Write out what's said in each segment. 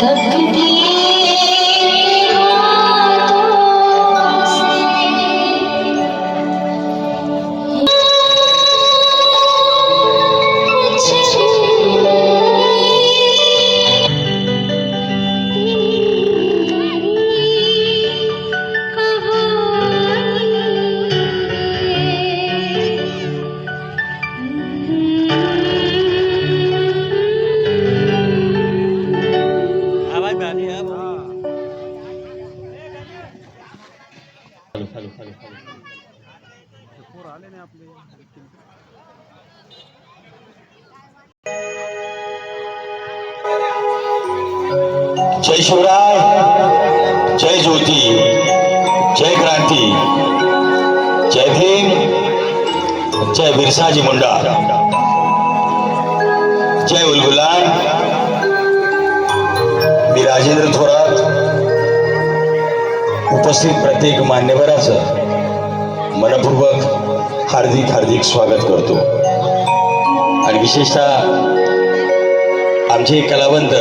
Sabe que four जय शिवराय, जय ज्योति, जय क्रांति, जय भीम, जय बिरसाजी मुंडा जय उलगुलाल मी राजेंद्र थोरा उपस्थित प्रत्येक मान्यवराचं मनपूर्वक हार्दिक हार्दिक स्वागत करतो. आणि विशेषतः आमचे कलावंत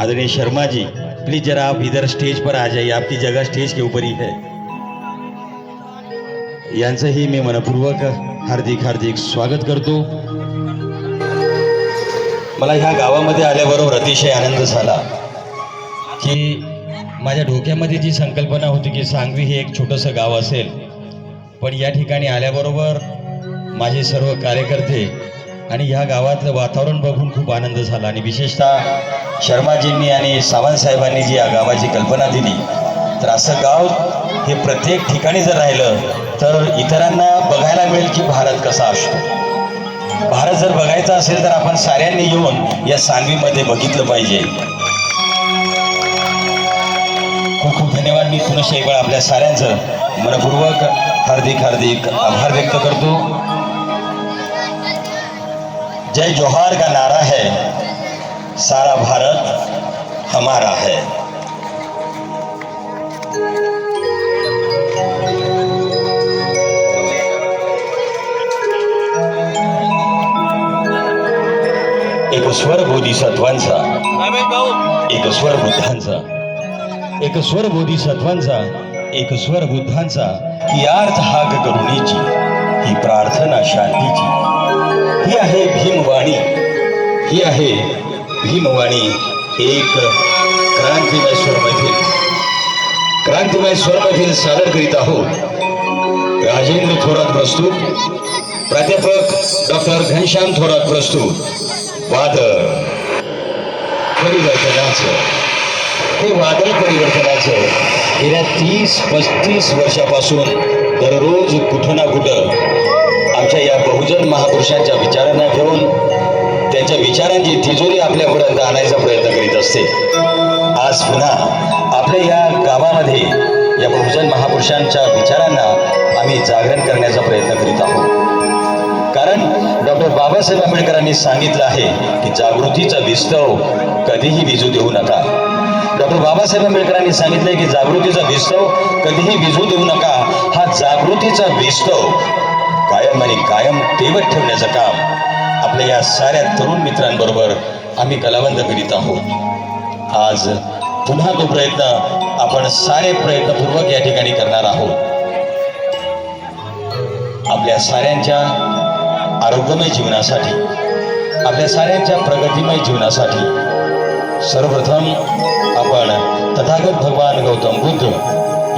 आदरणीय शर्माजी प्लीज जरा आप इधर स्टेज पर आ जाइए आपकी जगह स्टेज के ऊपर ही है. यांचंही मी मनपूर्वक हार्दिक हार्दिक स्वागत करतो. मला ह्या गावामध्ये आल्याबरोबर अतिशय आनंद झाला की माझ्या डोक्यामध्ये जी संकल्पना होती की सांगवी हे एक छोटंसं गाव असेल पण या ठिकाणी आल्याबरोबर माझे सर्व कार्यकर्ते आणि ह्या गावातलं वातावरण बघून खूप आनंद झाला. आणि विशेषतः शर्माजींनी आणि सावंतसाहेबांनी जी या गावाची कल्पना दिली तर असं गाव हे प्रत्येक ठिकाणी जर राहिलं तर इतरांना बघायला मिळेल की भारत कसा असतो. भारत जर बघायचा असेल तर आपण साऱ्यांनी येऊन या सांगवीमध्ये बघितलं पाहिजे. धन्यवाद. मी पुनश्च एक वेळा आपल्या साऱ्यांचं मनपूर्वक हार्दिक हार्दिक आभार व्यक्त करतो. जय जोहार का नारा है? सारा भारत हमारा है. एक स्वर बोधिसत्वांचा एक स्वर बुद्धांचा एक स्वर बोधिसत्वांचा एक स्वर बुद्धांचा ही आर्थ हाक करुणेची ही प्रार्थना शांतीची. ही आहे भीमवाणी ही आहे भीमवाणी एक क्रांतिमय स्वरमधील क्रांतिमय स्वरमधील सादर करीत आहोत राजेंद्र थोरात प्रस्तुत प्राध्यापक डॉक्टर घनश्याम थोरात प्रस्तुत वादळ परिवर्तनाचं. हे वादळ परिवर्तनाचं गेल्या तीस पस्तीस वर्षापासून दररोज कुठं ना कुठं आमच्या या बहुजन महापुरुषांच्या विचारांना घेऊन त्यांच्या विचारांची तिजोरी आपल्यापर्यंत आणायचा प्रयत्न करीत असते. आज पुन्हा आपल्या या गावामध्ये या बहुजन महापुरुषांच्या विचारांना आम्ही जागरण करण्याचा प्रयत्न करीत आहोत. कारण डॉक्टर बाबासाहेब आंबेडकरांनी सांगितलं आहे की जागृतीचा विस्तव कधीही विजू देऊ नका. डॉक्टर बाबासाहेब आंबेडकरांनी सांगितलंय की जागृतीचा विस्तव कधीही विजू देऊ नका. हा जागृतीचा विस्तव कायम आणि कायम तेवत ठेवण्याचं काम आपल्या या साऱ्या तरुण मित्रांबरोबर आम्ही कलावंत करीत आहोत. आज पुन्हा तो प्रयत्न आपण सारे प्रयत्नपूर्वक या ठिकाणी करणार आहोत. आपल्या साऱ्यांच्या आरोग्यमय जीवनासाठी आपल्या साऱ्यांच्या प्रगतिमय जीवनासाठी सर्वप्रथम आपण तथागत भगवान गौतम बुद्ध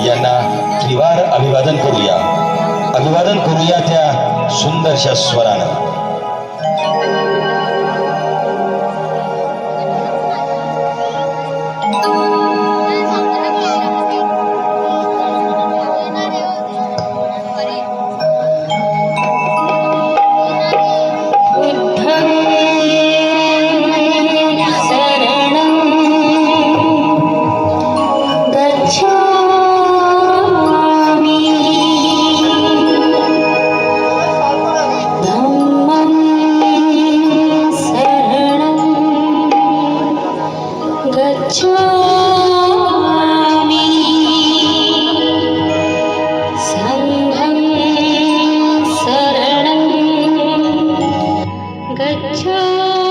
यांना त्रिवार अभिवादन करूया. अभिवादन करूया त्या सुंदरशा स्वरानं 秋。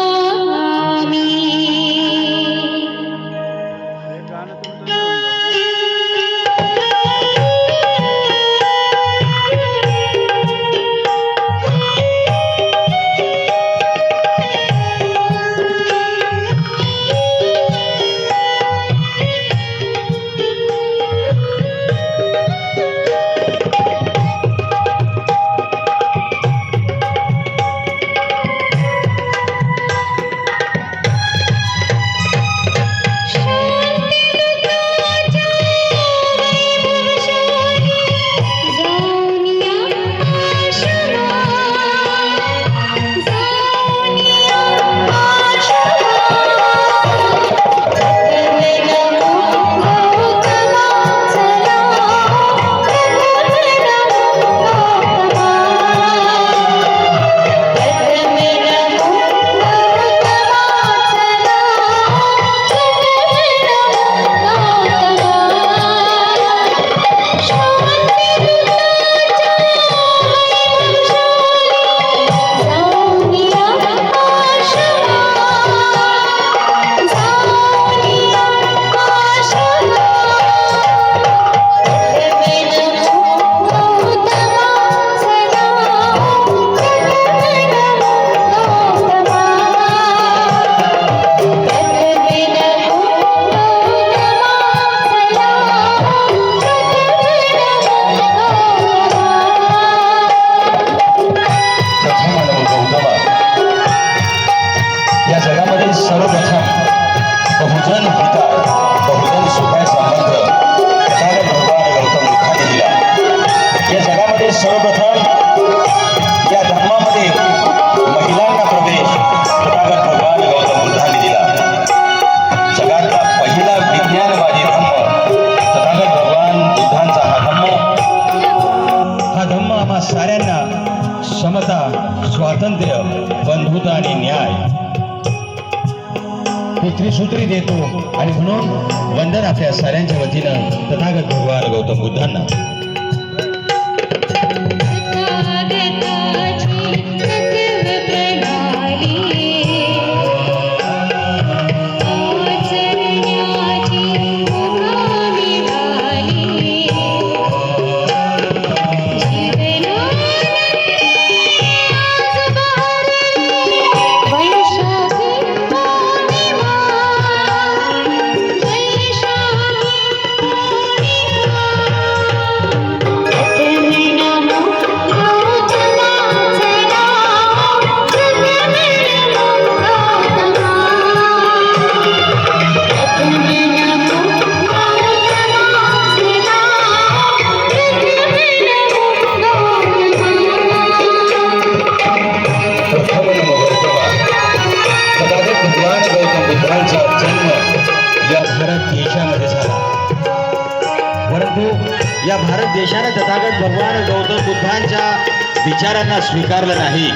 समता स्वातंत्र्य बंधुता आणि न्याय. हे त्रिसूत्री देतो आणि म्हणून वंदन आपल्या साऱ्यांच्या वतीनं तथागत भगवान गौतम बुद्धांना. बुद्धांचा जन्म या भारत देशामध्ये झाला. परंतु या भारत देशाने तथागत भगवान गौतम बुद्धांच्या विचारांना स्वीकारलं नाही.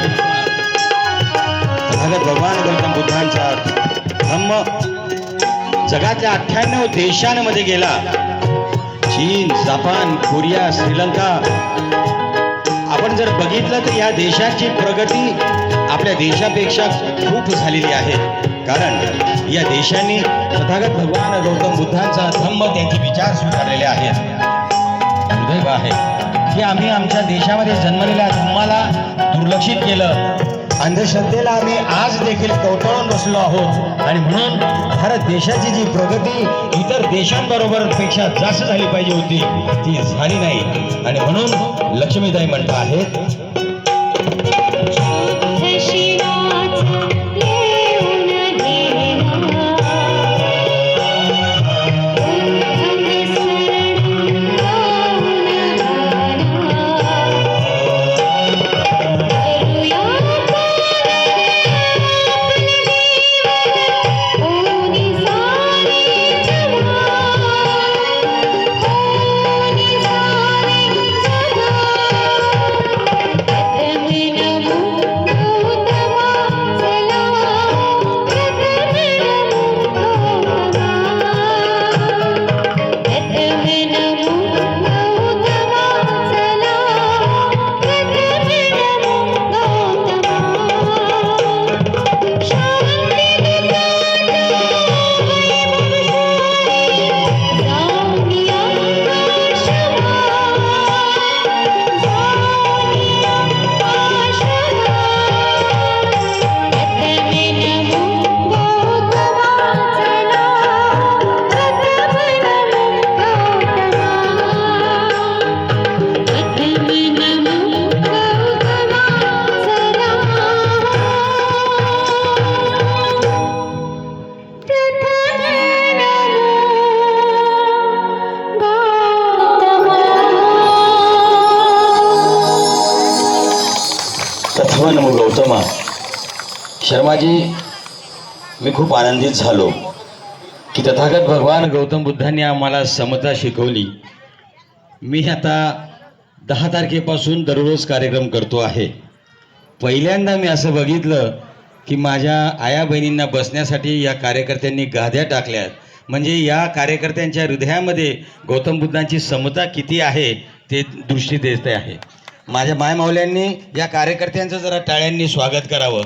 तथागत भगवान गौतम बुद्धांचा धम्म जगातल्या अठ्ठ्याण्णव देशांमध्ये गेला. चीन जपान कोरिया श्रीलंका. आपण जर बघितलं तर या देशाची प्रगती आपल्या देशापेक्षा खूप झालेली आहे. कारण या देशाने तथागत भगवान गौतम बुद्धांचा धम्म त्यांचे विचार स्वीकारलेले आहेत. दुर्दैव आहे. की आम्ही आमच्या देशामध्ये जन्मलेल्या धम्माला दुर्लक्षित केलं. अंधश्रद्धेला आम्ही आज देखील कवटाळून बसलो आहोत. आणि म्हणून भारत देशाची जी प्रगती इतर देशांबरोबरपेक्षा जास्त झाली पाहिजे होती ती झाली नाही. आणि म्हणून लक्ष्मीताई म्हणत आहेत शर्माजी मी खूप आनंदित झालो की तथागत भगवान गौतम बुद्धांनी आम्हाला समता शिकवली. मी आता दहा तारखेपासून दररोज कार्यक्रम करतो आहे. पहिल्यांदा मी असं बघितलं की माझ्या आया बहिणींना बसण्यासाठी या कार्यकर्त्यांनी गाद्या टाकल्यात म्हणजे या कार्यकर्त्यांच्या हृदयामध्ये गौतम बुद्धांची समता किती आहे ते दृष्टी देते आहे. माझ्या मायमावल्यांनी या कार्यकर्त्यांचं जरा टाळ्यांनी स्वागत करावं.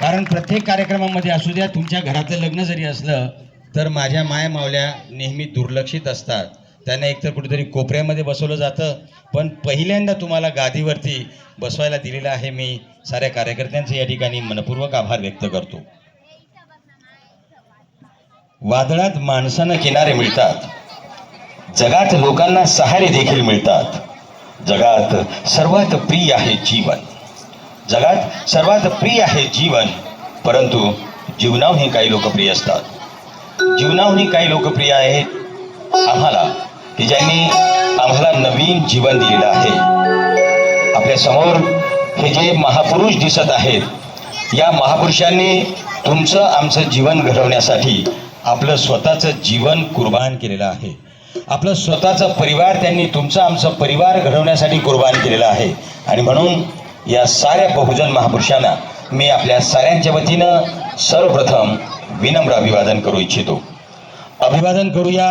कारण प्रत्येक कार्यक्रमामध्ये असू द्या तुमच्या घरातलं लग्न जरी असलं तर माझ्या माय मावल्या नेहमी दुर्लक्षित असतात. त्यांना एकतर कुठेतरी कोपऱ्यामध्ये बसवलं जातं पण पहिल्यांदा तुम्हाला गादीवरती बसवायला दिलेलं आहे मी साऱ्या कार्यकर्त्यांचे या ठिकाणी मनपूर्वक आभार व्यक्त करतो. वादळात माणसांना किनारे मिळतात. जगात लोकांना सहारे देखील मिळतात. जगात सर्वात प्रिय आहे जीवन. जगात सर्वात प्रिय आहे जीवन परंतु जीवनाहूनही काही लोकप्रिय असतात. जीवनाहूनही काही लोकप्रिय आहेत. आम्हाला की ज्यांनी आम्हाला नवीन जीवन दिलेलं आहे. आपल्यासमोर हे जे महापुरुष दिसत आहेत या महापुरुषांनी तुमचं आमचं जीवन घडवण्यासाठी आपलं स्वतःचं जीवन कुर्बान केलेलं आहे. आपलं स्वतःचा परिवार त्यांनी तुमचं आमचं परिवार घडवण्यासाठी कुर्बान केलेलं आहे. आणि म्हणून या साऱ्या बहुजन महापुरुषांना मी आपल्या साऱ्यांच्या वतीनं सर्वप्रथम विनम्र अभिवादन करू इच्छितो. अभिवादन करूया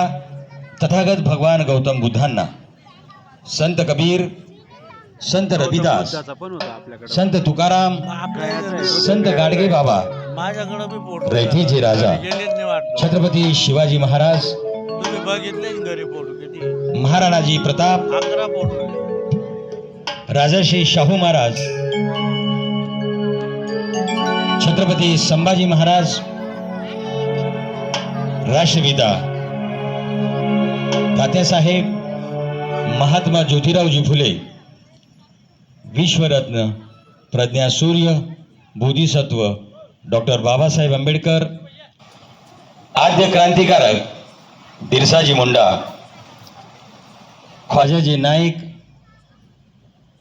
तथागत भगवान गौतम बुद्धांना. संत कबीर संत रविदास संत तुकाराम संत गाडगे बाबा रयतेचे राजा छत्रपती शिवाजी महाराज महाराणाजी प्रताप राजर्षी शाहू महाराज छत्रपती संभाजी महाराज राष्ट्रपिता तात्यासाहेब महात्मा ज्योतिरावजी फुले विश्वरत्न प्रज्ञा सूर्य बोधिसत्व डॉक्टर बाबासाहेब आंबेडकर आद्य क्रांतिकारक बिरसाजी मुंडा ख्वाजाजी नाईक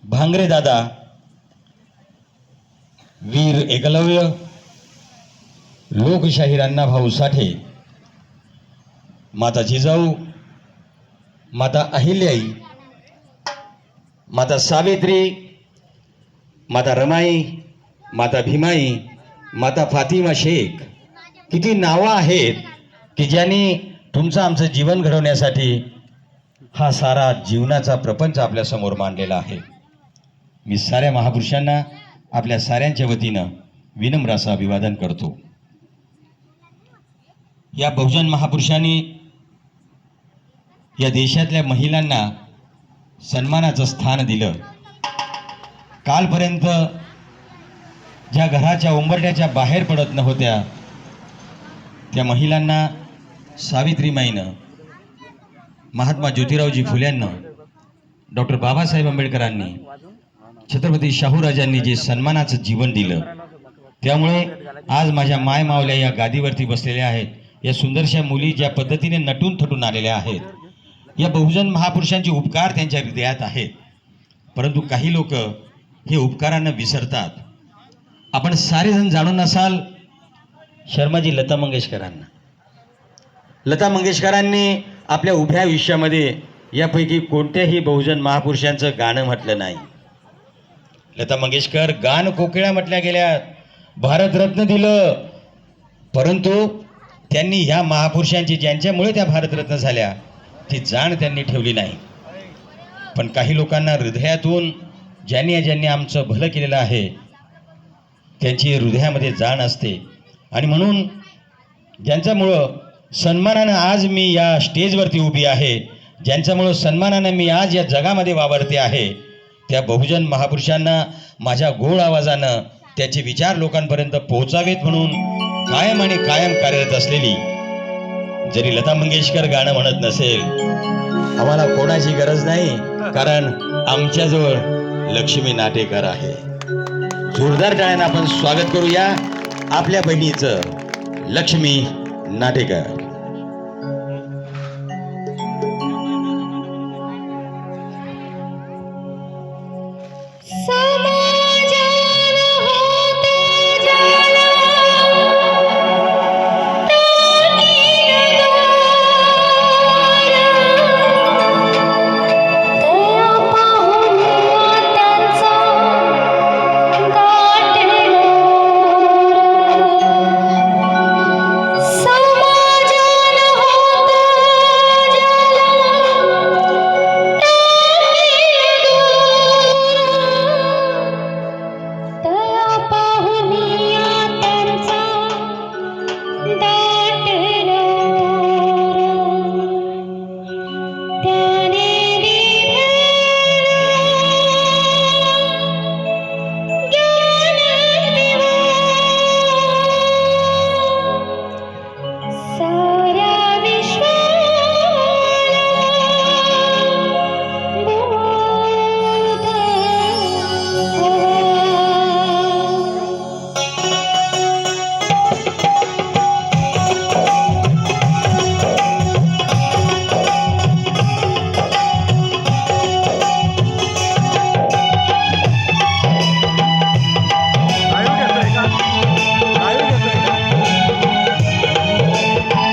भांगरे दादा वीर एकलव्य लोकशाहीर अण्णाभाऊ साठे माता जिजाऊ माता अहिल्याई माता सावित्री माता रमाई माता भीमाई माता फातिमा शेख. किती नावं आहेत की ज्यांनी तुमचं आमचं जीवन घडवण्यासाठी हा सारा जीवनाचा प्रपंच आपल्यासमोर मांडलेला आहे. मी साऱ्या महापुरुषांना आपल्या साऱ्यांच्या वतीनं विनम्र असं अभिवादन करतो. या बहुजन महापुरुषांनी या देशातल्या महिलांना सन्मानाचं स्थान दिलं. कालपर्यंत ज्या घराच्या उंबरट्याच्या बाहेर पडत नव्हत्या त्या महिलांना सावित्रीमाईनं महात्मा ज्योतिरावजी फुल्यांनं डॉक्टर बाबासाहेब आंबेडकरांनी छत्रपती शाहूराजांनी जे सन्मानाचं जीवन दिलं त्यामुळे आज माझ्या माय मावल्या या गादीवरती बसलेल्या आहेत. या सुंदरशा मुली ज्या पद्धतीने नटून थटून आलेल्या आहेत. या बहुजन महापुरुषांचे उपकार त्यांच्या हृदयात आहेत. परंतु काही लोक हे उपकारांना विसरतात. आपण सारेजण जाणून असाल शर्माजी लता मंगेशकरांना. लता मंगेशकरांनी आपल्या उभ्या आयुष्यामध्ये यापैकी कोणत्याही बहुजन महापुरुषांचं गाणं म्हटलं नाही. लता मंगेशकर गान कोकिळा म्हटल्या गेल्या भारतरत्न दिलं. परंतु त्यांनी ह्या महापुरुषांची ज्यांच्यामुळे त्या भारतरत्न झाल्या ती जाण त्यांनी ठेवली नाही. पण काही लोकांना हृदयातून ज्यांनी ज्यांनी आमचं भलं केलेलं आहे त्यांची हृदयामध्ये जाण असते. आणि म्हणून ज्यांच्यामुळं सन्मानानं आज मी या स्टेजवरती उभी आहे ज्यांच्यामुळं सन्मानानं मी आज या जगामध्ये वावरते आहे त्या बहुजन महापुरुषांना माझ्या गोड आवाजानं त्याचे विचार लोकांपर्यंत पोहोचावेत म्हणून कायम आणि कायम कार्यरत असलेली जरी लता मंगेशकर गाणं म्हणत नसेल आम्हाला कोणाची गरज नाही कारण आमच्याजवळ लक्ष्मी नाटेकर आहे. जोरदार टाळ्यानं आपण स्वागत करूया. आपल्या बहिणीचं लक्ष्मी नाटेकर.